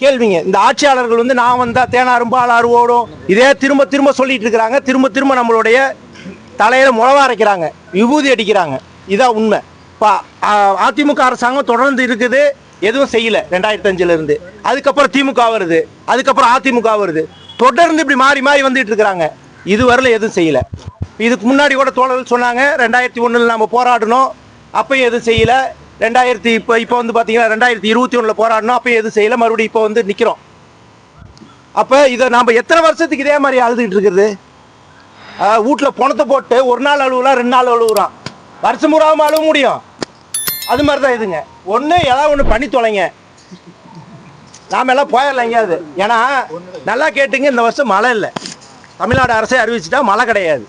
கேள்விங்க. இந்த ஆட்சியாளர்கள் வந்து நான் வந்தா தேனாரும் பாலாறு ஓடும். இதே திரும்ப திரும்ப சொல்லிட்டு இருக்கிறாங்க. திரும்ப திரும்ப நம்மளுடைய தலையில முளவா அரைக்கிறாங்க. விபூதி அடிக்கிறாங்க. இதான் உண்மை. இப்போ அதிமுக அரசாங்கம் தொடர்ந்து இருக்குது. எதுவும் செய்யல. ரெண்டாயிரத்தி அஞ்சுல இருந்து. அதுக்கப்புறம் திமுக வருது. அதுக்கப்புறம் அதிமுக வருது. தொடர்ந்து இப்படி மாறி மாறி வந்துட்டு இருக்கிறாங்க. இதுவரையில எதுவும் செய்யல. இதுக்கு முன்னாடி கூட தோழர்கள் சொன்னாங்க. ரெண்டாயிரத்தி ஒன்றில் நம்ம போராடணும். அப்பயும் எதுவும் செய்யலை. ரெண்டாயிரத்தி இப்போ இப்போ வந்து பார்த்தீங்கன்னா ரெண்டாயிரத்தி இருபத்தி ஒன்றில் போராடினோம் அப்போ எதுவும் செய்யலை? மறுபடியும் இப்போ வந்து நிற்கிறோம் அப்போ இதை நாம் எத்தனை வருஷத்துக்கு இதே மாதிரி அழுதுகிட்டு இருக்கிறது? வீட்டில் பணத்தை போட்டு ஒரு நாள் அழுவுலாம் ரெண்டு நாள் அழுகுறான் வருஷம் பூராவும் அழுவ முடியும். அது மாதிரி தான் இதுங்க. ஒன்று ஏதாவது ஒன்று பண்ணி தொலைங்க. நாம எல்லாம் போயிடலாம் எங்கேயாவது. ஏன்னா நல்லா கேட்டுங்க இந்த வருஷம் மழை இல்லை. தமிழ்நாடு அரசே அறிவிச்சிட்டா மழை கிடையாது.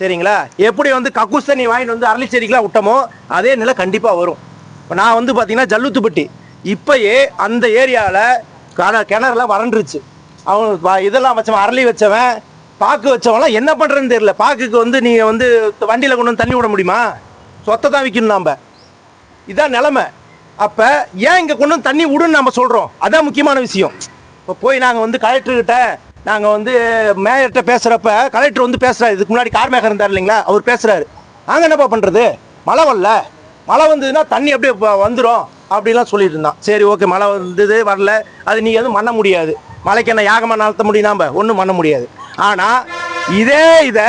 சரிங்களா? எப்படி வந்து கக்கூஸ் தண்ணி வாங்கிட்டு வந்து அரளி செடிக்கெலாம் விட்டோமோ அதே நிலை கண்டிப்பாக வரும். இப்போ நான் வந்து பார்த்தீங்கன்னா ஜல்லுத்துப்பட்டி. இப்பயே அந்த ஏரியாவில் கண கிணறுலாம் வறண்டுருச்சு. அவன் வ- இதெல்லாம் வச்சவன் அரளி வச்சவன் பாக்கு வச்சவன்லாம் என்ன பண்ணுறேன்னு தெரியல. பாக்குக்கு வந்து நீங்கள் வந்து வண்டியில் கொண்டு வந்து தண்ணி விட முடியுமா? சொத்தை தான் விற்கணும் நாம். இதான் நிலமை. அப்போ ஏன் இங்கே கொண்டு வந்து தண்ணி விடுன்னு நம்ம சொல்கிறோம் அதான் முக்கியமான விஷயம். இப்போ போய் நாங்கள் வந்து கலெக்டர்கிட்ட நாங்கள் வந்து மேயர்கிட்ட பேசுகிறப்ப கலெக்டர் வந்து பேசுகிறாரு இதுக்கு முன்னாடி கார்மேகர் இருந்தார் இல்லைங்களா? அவர் பேசுகிறாரு நாங்கள் என்னப்பா பண்ணுறது மழை வரல. மழை வந்ததுன்னா தண்ணி அப்படியே வந்துடும் அப்படிலாம் சொல்லிட்டு இருந்தான். சரி ஓகே மழை வந்தது வரல. அது நீங்கள் எதுவும் பண்ண முடியாது. மழைக்கு என்ன யாகமாக நடத்த முடியும் நம்ம ஒன்றும் பண்ண முடியாது. ஆனால் இதே இதை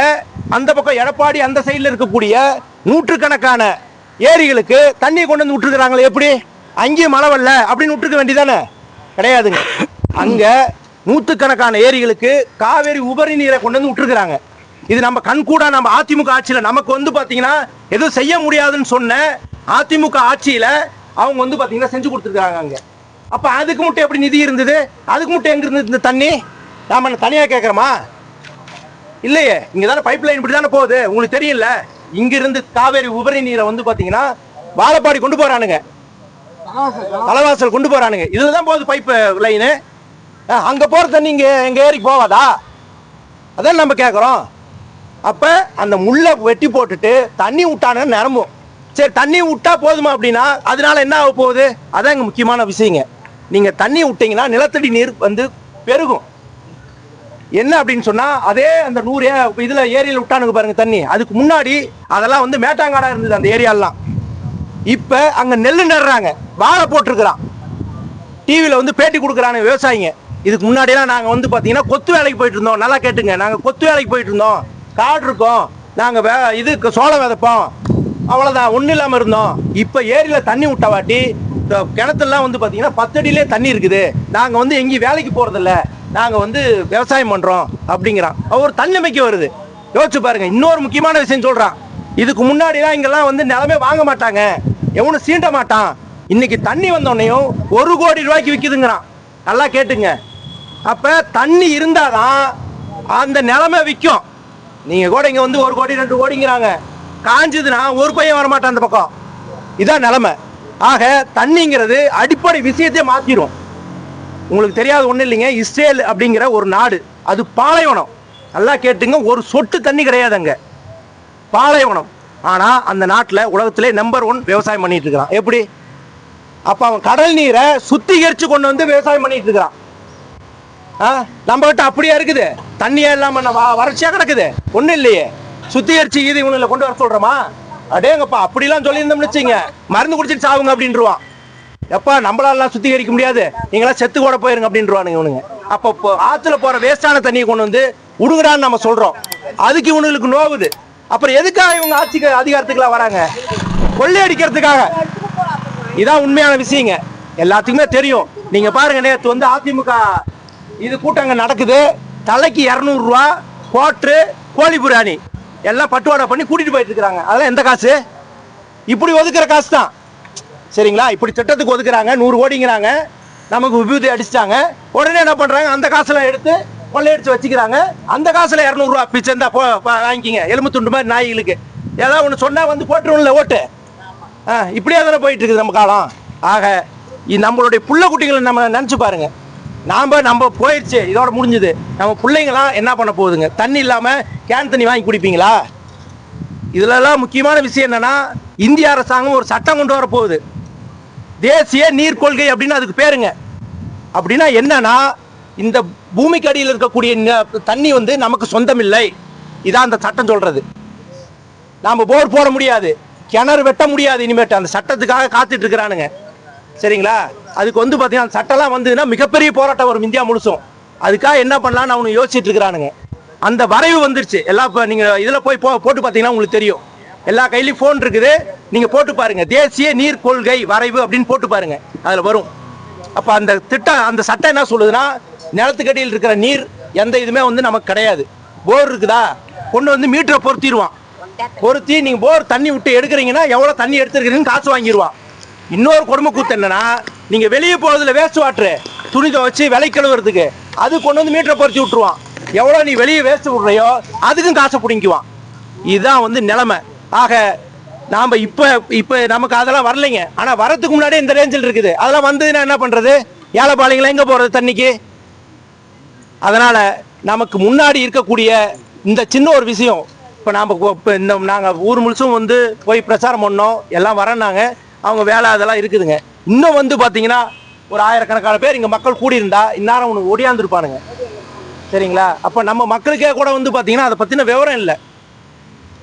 அந்த பக்கம் எடப்பாடி அந்த சைடில் இருக்கக்கூடிய நூற்றுக்கணக்கான ஏரிகளுக்கு தண்ணி கொண்டு வந்து விட்டுருக்குறாங்களே எப்படி? அங்கேயும் மழை வரல அப்படின்னு விட்டுருக்க வேண்டியதானே கிடையாதுங்க. அங்கே நூற்றுக்கணக்கான ஏரிகளுக்கு காவேரி உபரி நீரை கொண்டு வந்து விட்டுருக்குறாங்க. இது நம்ம கண்கூடா நம்ம அதிமுக ஆட்சியில் நமக்கு வந்து பார்த்தீங்கன்னா எதுவும் செய்ய முடியாதுன்னு சொன்ன அதிமுக ஆட்சியில அவங்க வந்து பாத்தீங்கன்னா செஞ்சு கொடுத்துருக்காங்க அங்க. அப்ப அதுக்கு மட்டும் எப்படி நிதி இருந்தது? அதுக்கு மட்டும் எங்க இருந்தது இந்த தண்ணி? நாம என்ன தனியா கேட்கறோமா இல்லையே. இங்க தானே பைப் லைன் இப்படி தானே போகுது. உங்களுக்கு தெரியல இங்க இருந்து காவேரி உபரி நீரை வந்து பாத்தீங்கன்னா வாழப்பாடி கொண்டு போறானுங்க. தலைவாசல் கொண்டு போறானுங்க. இதுல தான் போகுது பைப் லைனு அங்க போற தண்ணி இங்க எங்க ஏரிக்கு போவாதா? அதான் நம்ம கேட்குறோம் அப்ப அந்த முள்ளை வெட்டி போட்டுட்டு தண்ணி விட்டானுன்னு நிரம்பும். சரி தண்ணி விட்டா போதுமா அப்படின்னா அதனால என்ன ஆக போகுது? அதான் இங்கே முக்கியமான விஷயங்க. நீங்கள் தண்ணி விட்டீங்கன்னா நிலத்தடி நீர் வந்து பெருகும். என்ன அப்படின்னு சொன்னால் அதே அந்த நூறு ஏ- இதில் ஏரியில் விட்டானுங்க பாருங்க தண்ணி. அதுக்கு முன்னாடி அதெல்லாம் வந்து மேட்டாங்காடாக இருந்தது அந்த ஏரியாலாம் இப்போ அங்கே நெல் நடுறாங்க. வாழை போட்டிருக்கிறான். டிவியில் வந்து பேட்டி கொடுக்குறாங்க விவசாயிங்க. இதுக்கு முன்னாடியெல்லாம் நாங்கள் வந்து பார்த்தீங்கன்னா கொத்து வேலைக்கு போயிட்டு இருந்தோம். நல்லா கேட்டுங்க. நாங்கள் கொத்து வேலைக்கு போயிட்டு இருந்தோம். காடு இருக்கோம். நாங்கள் வே இது சோளம் விதைப்போம். அவ்வளோதான் ஒன்றும் இல்லாமல் இருந்தோம். இப்போ ஏரியில் தண்ணி விட்ட வாட்டி இந்த கிணத்துலாம் வந்து பார்த்தீங்கன்னா பத்தடியிலே தண்ணி இருக்குது. நாங்கள் வந்து எங்கேயும் வேலைக்கு போகிறதில்ல நாங்கள் வந்து விவசாயம் பண்ணுறோம் அப்படிங்கிறான். அவர் ஒரு தன்னம்பிக்கை வருது. யோசிச்சு பாருங்க இன்னொரு முக்கியமான விஷயம் சொல்கிறான் இதுக்கு முன்னாடிலாம் இங்கெல்லாம் வந்து நிலமே வாங்க மாட்டாங்க. எவனும் சீண்ட மாட்டான். இன்னைக்கு தண்ணி வந்தோடனையும் ஒரு கோடி ரூபாய்க்கு விற்கிதுங்கிறான் நல்லா கேட்டுங்க. அப்போ தண்ணி இருந்தால் தான் அந்த நிலமை விற்கும் நீங்கள் கூட இங்கே வந்து ஒரு கோடி ரெண்டு கோடிங்கிறாங்க. காஞ்சதுன்னா ஒரு பையன் வரமாட்டான் அந்த பக்கம். இதான் நிலமை. ஆக தண்ணிங்கிறது அடிப்படை விஷயத்தையே மாற்றிடும் உங்களுக்கு தெரியாத ஒன்றும் இல்லைங்க இஸ்ரேல் அப்படிங்கிற ஒரு நாடு. அது பாலைவனம். நல்லா கேட்டுங்க ஒரு சொட்டு தண்ணி கிடையாது அங்கே. பாலைவனம். ஆனால் அந்த நாட்டில் உலகத்திலே நம்பர் ஒன் விவசாயம் பண்ணிட்டு இருக்கிறான். எப்படி? அப்போ அவன் கடல் நீரை சுத்திகரித்து கொண்டு வந்து விவசாயம் பண்ணிட்டு இருக்கிறான். ஆ? நம்ம கிட்ட அப்படியே இருக்குது? தண்ணியே இல்லாமல் வறட்சியாக கிடக்குது. ஒன்றும் இல்லையே. சுத்திகரிச்சு இது இவனுல கொண்டு வர சொல்றோமா அடேங்கப்பா அப்படிலாம் சொல்லியிருந்தோம்னு வச்சுங்க மருந்து குடிச்சிட்டு சாவுங்க அப்படின்றான் எப்பா நம்மளாலாம் சுத்திகரிக்க முடியாது. நீங்களாம் செத்து கூட போயிருங்க அப்படின்றானுங்க இவனுங்க. அப்போ இப்போ போகிற போற வேஸ்டான தண்ணியை கொண்டு வந்து உடுங்கடான்னு நம்ம சொல்கிறோம் அதுக்கு இவனுங்களுக்கு நோவுது. அப்புறம் எதுக்காக இவங்க ஆட்சிக்கு அதிகாரத்துக்குலாம் வராங்க? கொள்ளையடிக்கிறதுக்காக இதான் உண்மையான விஷயங்க. எல்லாத்துக்குமே தெரியும். நீங்கள் பாருங்க நேற்று வந்து அதிமுக இது கூட்டங்க நடக்குது. தலைக்கு இரநூறுவா கோட்ரு கோழி பிரியாணி எல்லாம் பட்டுவாடா பண்ணி கூட்டிட்டு போயிட்டு இருக்கிறாங்க. அதெல்லாம் எந்த காசு? இப்படி ஒதுக்குற காசு தான் சரிங்களா? இப்படி திட்டத்துக்கு ஒதுக்குறாங்க. நூறு கோடிங்கிறாங்க. நமக்கு விபூதி அடிச்சிட்டாங்க. உடனே என்ன பண்றாங்க? அந்த காசுலாம் எடுத்து கொள்ளையடிச்சு வச்சுக்கிறாங்க. அந்த காசுல இரநூறுவா பிச்சை இருந்தா போ வாங்கிக்கிங்க. எலும்பு துண்டு மாதிரி நாய்களுக்கு. ஏதாவது ஒன்று சொன்னால் வந்து போட்டுருவோம்ல ஓட்டு. ஆ இப்படியே தானே போயிட்டு இருக்குது நம்ம காலம். ஆக நம்மளுடைய புள்ள குட்டிகளை நம்ம நினச்சி பாருங்க. நாம் நம்ம போயிடுச்சு. இதோட முடிஞ்சுது. நம்ம பிள்ளைங்களாம் என்ன பண்ண போகுதுங்க? தண்ணி இல்லாமல் கேன் தண்ணி வாங்கி குடிப்பீங்களா? இதுலலாம் முக்கியமான விஷயம் என்னன்னா இந்திய அரசாங்கம் ஒரு சட்டம் கொண்டு வர போகுது. தேசிய நீர் கொள்கை அப்படின்னு அதுக்கு பேருங்க. அப்படின்னா என்னன்னா இந்த பூமிக்கு அடியில் இருக்கக்கூடிய தண்ணி வந்து நமக்கு சொந்தம் இல்லை இதான் அந்த சட்டம் சொல்கிறது நாம் போர் போட முடியாது. கிணறு வெட்ட முடியாது இனிமேட்டு. அந்த சட்டத்துக்காக காத்துட்டு இருக்கிறானுங்க. சரிங்களா? அதுக்கு வந்து பார்த்தீங்கன்னா அந்த சட்டம்லாம் வந்ததுன்னா மிகப்பெரிய போராட்டம் வரும் இந்தியா முழுசும். அதுக்காக என்ன பண்ணலாம்னு அவனு யோசிச்சுட்டு இருக்கிறானுங்க. அந்த வரைவு வந்துருச்சு. எல்லாம் இப்போ நீங்கள் இதில் போய் போ போட்டு பார்த்தீங்கன்னா உங்களுக்கு தெரியும். எல்லா கையிலையும் ஃபோன் இருக்குது. நீங்கள் போட்டு பாருங்கள் தேசிய நீர் கொள்கை வரைவு அப்படின்னு போட்டு பாருங்கள் அதில் வரும். அப்போ அந்த திட்டம் அந்த சட்டம் என்ன சொல்லுதுன்னா நிலத்துக்கடியில் இருக்கிற நீர் எந்த இதுவுமே வந்து நமக்கு கிடையாது. போர் இருக்குதா? கொண்டு வந்து மீட்டரை பொருத்திடுவான். பொருத்தி நீங்கள் போர் தண்ணி விட்டு எடுக்கிறீங்கன்னா எவ்வளோ தண்ணி எடுத்துருக்கிறீங்கன்னு காசு வாங்கிடுவான். இன்னொரு கொடுமை கூத்து என்னன்னா நீங்க வெளியே போறதுல வேஸ்ட் வாட்ரு துணி துவைச்சு விலை கழுவுறதுக்கு அது கொண்டு வந்து மீட்டரை பொருத்தி விட்டுருவான். எவ்வளோ நீ வெளியே வேஸ்ட் விடுறையோ அதுக்கும் காசை பிடிங்குவான் இதுதான் வந்து நிலைமை. ஆக நாம் இப்போ இப்போ நமக்கு அதெல்லாம் வரலைங்க. ஆனால் வரத்துக்கு முன்னாடியே இந்த ரேஞ்சில் இருக்குது. அதெல்லாம் வந்ததுன்னா என்ன பண்றது? ஏழைப்பாளையங்களா எங்கே போகிறது தண்ணிக்கு? அதனால் நமக்கு முன்னாடி இருக்கக்கூடிய இந்த சின்ன ஒரு விஷயம் இப்போ நாம் இப்போ இந்த நாங்கள் ஊர் முழுசும் வந்து போய் பிரச்சாரம் பண்ணோம். எல்லாம் வரேன்னாங்க அவங்க வேலை அதெல்லாம் இருக்குதுங்க. இன்னும் வந்து பார்த்தீங்கன்னா ஒரு ஆயிரக்கணக்கான பேர் இங்கே மக்கள் கூடியிருந்தா இந்நேரம் ஒன்று ஒடியாந்துருப்பானுங்க. சரிங்களா? அப்போ நம்ம மக்களுக்கே கூட வந்து பார்த்தீங்கன்னா அதை பற்றின விவரம் இல்லை.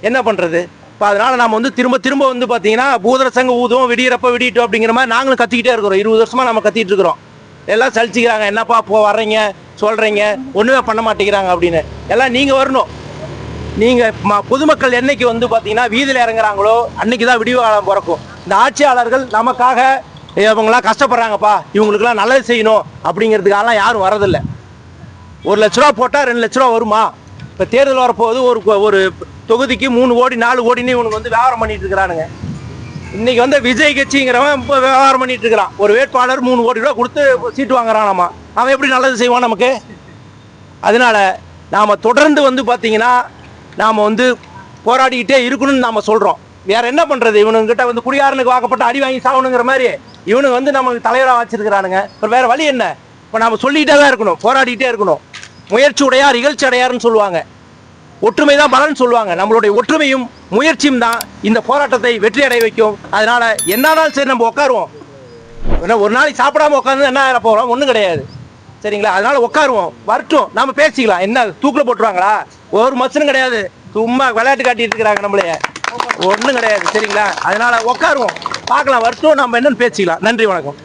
என்ன பண்ணுறது இப்போ அதனால் நம்ம வந்து திரும்ப திரும்ப வந்து பார்த்தீங்கன்னா பூதர சங்க ஊதுவோம் விடியிறப்ப விடிட்டோம் அப்படிங்கிற மாதிரி நாங்களும் கத்திக்கிட்டே இருக்கிறோம். இருபது வருஷமாக நம்ம கத்திட்டு இருக்கிறோம். எல்லாம் சலிச்சிக்கிறாங்க. என்னப்பா போ வர்றீங்க சொல்கிறீங்க ஒன்றுமே பண்ண மாட்டேங்கிறாங்க அப்படின்னு. எல்லாம் நீங்கள் வரணும். நீங்கள் ம பொதுமக்கள் என்னைக்கு வந்து பார்த்தீங்கன்னா வீதியில் இறங்குறாங்களோ அன்னைக்கு தான் விடிவுகாலம் பிறக்கும். இந்த ஆட்சியாளர்கள் நமக்காக இவங்களாம் கஷ்டப்படுறாங்கப்பா. இவங்களுக்கெல்லாம் நல்லது செய்யணும். அப்படிங்கிறதுக்காகலாம் யாரும் வரதில்லை. ஒரு லட்ச ரூபா போட்டால் ரெண்டு லட்ச ரூபா வருமா? இப்போ தேர்தல் வரப்போகுது ஒரு ஒரு தொகுதிக்கு மூணு கோடி நாலு கோடின்னு இவனுக்கு வந்து வியாபாரம் பண்ணிட்டு இருக்கிறானுங்க. இன்னைக்கு வந்து விஜய் கட்சிங்கிறவன் இப்போ வியாபாரம் பண்ணிட்டு இருக்கிறான். ஒரு வேட்பாளர் மூணு கோடி ரூபா கொடுத்து சீட்டு வாங்குறானாமா? அவன் எப்படி நல்லது செய்வான் நமக்கு? அதனால நாம் தொடர்ந்து வந்து பார்த்தீங்கன்னா நாம் வந்து போராடிக்கிட்டே இருக்கணும்னு நாம் சொல்கிறோம் வேற என்ன பண்ணுறது இவனுங்கிட்ட வந்து குடியாரனுக்கு வாக்கப்பட்ட அடி வாங்கி சாகணுங்கிற மாதிரி இவனுக்கு வந்து நமக்கு தலைவராக வச்சிருக்கிறானுங்க. அப்புறம் வேறு வழி என்ன? இப்போ நாம் சொல்லிக்கிட்டே தான் இருக்கணும் போராடிக்கிட்டே இருக்கணும். முயற்சி உடையார் இகழ்ச்சி அடையார்னு சொல்லுவாங்க. ஒற்றுமை தான் பலன் சொல்லுவாங்க. நம்மளுடைய ஒற்றுமையும் முயற்சியும் தான் இந்த போராட்டத்தை வெற்றி அடைய வைக்கும். அதனால என்னன்னாலும் சரி நம்ம உட்காருவோம் ஏன்னா ஒரு நாளைக்கு சாப்பிடாம உட்காந்து என்ன ஆகிற போகிறோம் ஒன்றும் கிடையாது. சரிங்களா? அதனால உட்காருவோம் வரட்டும். நம்ம பேசிக்கலாம். என்ன தூக்கில் போட்டுருவாங்களா? ஒரு மச்சனும் கிடையாது. சும்மா விளையாட்டு காட்டிட்டு இருக்கிறாங்க நம்மளைய ஒன்றும் கிடையாது சரிங்களா? அதனால உட்காருவோம் பார்க்கலாம் வருஷம் நம்ம என்னன்னு பேசிக்கலாம். நன்றி வணக்கம்.